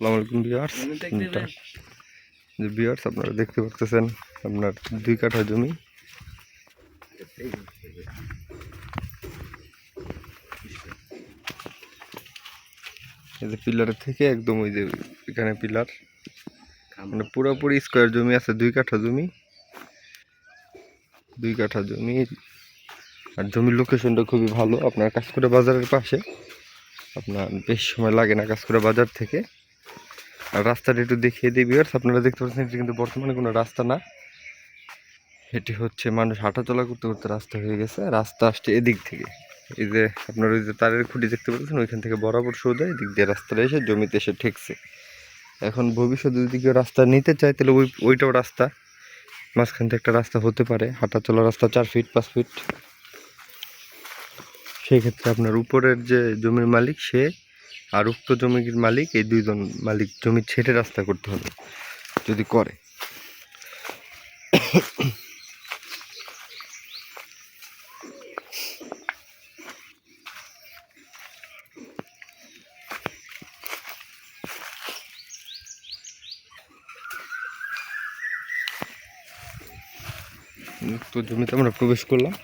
আসসালামু আলাইকুম বিয়ার্স যে বিয়ার্স আপনারা দেখতে পাচ্ছেন আপনার দুই কাঠা জমি। এই যে পিলারের থেকে একদম ওই যে এখানে পিলার মানে পুরোপুরি স্কোয়ার জমি আছে দুই কাঠা জমি। দুই কাঠা জমি। আর জমির লোকেশনটা খুবই ভালো। আপনার কাজকুড়া বাজারের পাশে। আপনার বেশ সময় লাগে না কাজকুড়া বাজার থেকে। রাস্তাটা একটু দেখিয়ে দিই বিয়ার্স আপনারা দেখতে পাচ্ছেন, এটি কিন্তু বর্তমানে কোনো রাস্তা না। এটি হচ্ছে মানুষ হাঁটাচলা করতে করতে রাস্তা হয়ে গেছে। রাস্তা আসছে এদিক থেকে। এই যে আপনার ওই যে তারের খুঁটি দেখতে পাচ্ছেন, ওইখান থেকে বরাবর সোজা এদিক দিয়ে রাস্তাটা এসে জমিতে এসে ঠেকছে। এখন ভবিষ্যতে যদি কেউ রাস্তা নিতে চায়, তাহলে ওই, ওইটাও রাস্তা। মাঝখান থেকে একটা রাস্তা হতে পারে, হাঁটাচলা রাস্তা চার ফিট পাঁচ ফিট সেই ক্ষেত্রে আপনার উপরের যে জমির মালিক, সে আর উক্ত জমির মালিক, এই দুইজন মালিক জমি ছেড়ে রাস্তা করতে হবে, যদি করে। উক্ত জমিতে আমরা প্রবেশ করলাম।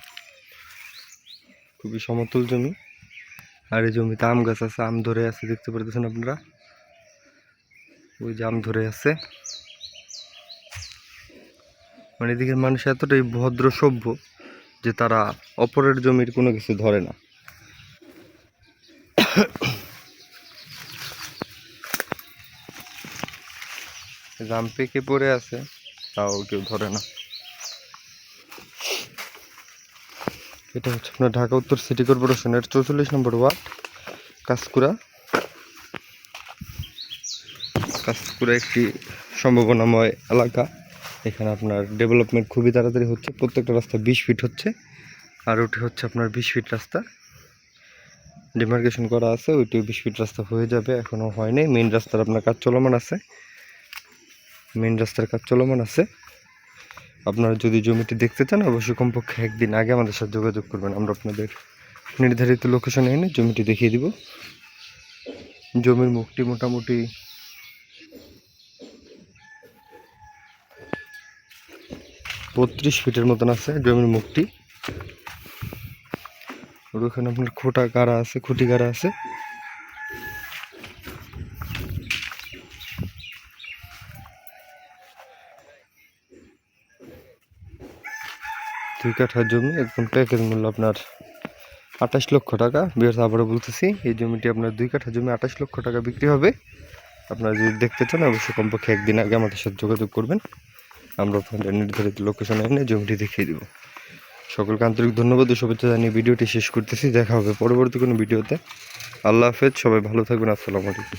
খুবই সমতল জমি। আর এই জমিতে আম গাছ আছে, আম ধরে আছে, দেখতে পারতেছেন আপনারা? ওই যে আম ধরে আছে। মানে এদিকের মানুষ এতটাই ভদ্র সভ্য যে তারা অপরের জমির কোনো কিছু ধরে না। জাম পেকে পড়ে আছে, তাও কেউ ধরে না। এটা হচ্ছে আপনার ঢাকা উত্তর সিটি কর্পোরেশনের চৌচল্লিশ নম্বর ওয়ার্ড, কাঁচকুড়া। কাঁচকুড়া একটি সম্ভাবনাময় এলাকা। এখানে আপনার ডেভেলপমেন্ট খুবই তাড়াতাড়ি হচ্ছে, প্রত্যেকটা রাস্তা বিশ ফিট হচ্ছে, আর ওটি হচ্ছে আপনার বিশ ফিট রাস্তা। ডিমার্কেশন করা আছে ওইটি বিশ ফিট রাস্তা হয়ে যাবে এখনও হয়নি। মেন রাস্তার আপনার কাজ চলমান আছে। মেন রাস্তার কাজ চলমান আছে। আপনারা যদি জমিটি দেখতে চান, অবশ্যই কমপক্ষে একদিন আগে আমাদের সাথে যোগাযোগ করবেন। আমরা আপনাদের নির্ধারিত লোকেশনে এনে জমিটি দেখিয়ে দিব। জমির মুখটি মোটামুটি বত্রিশ ফিটের মতন আছে জমির মুখটি। ওখানে আপনার খোটা গাড়া আছে, খুঁটি গাড়া আছে। দুই কাঠা জমি একদম প্যাকেজ মূল্য আপনার আঠাশ লক্ষ টাকা। বিয়ার্স আবারও বলতেছি, এই জমিটি আপনার দুই কাঠা জমি, আঠাশ লক্ষ টাকা বিক্রি হবে। আপনারা যদি দেখতে চান, অবশ্যই কমপক্ষে একদিন আগে আমাদের সাথে যোগাযোগ করবেন। আমরা আপনাদের নির্ধারিত লোকেশনে এনে জমিটি দেখিয়ে দেবো। সকলকে আন্তরিক ধন্যবাদ ও শুভেচ্ছা জানিয়ে ভিডিওটি শেষ করতেছি। দেখা হবে পরবর্তী কোনো ভিডিওতে। আল্লাহ হাফেজ, সবাই ভালো থাকবেন, আসসালামু আলাইকুম।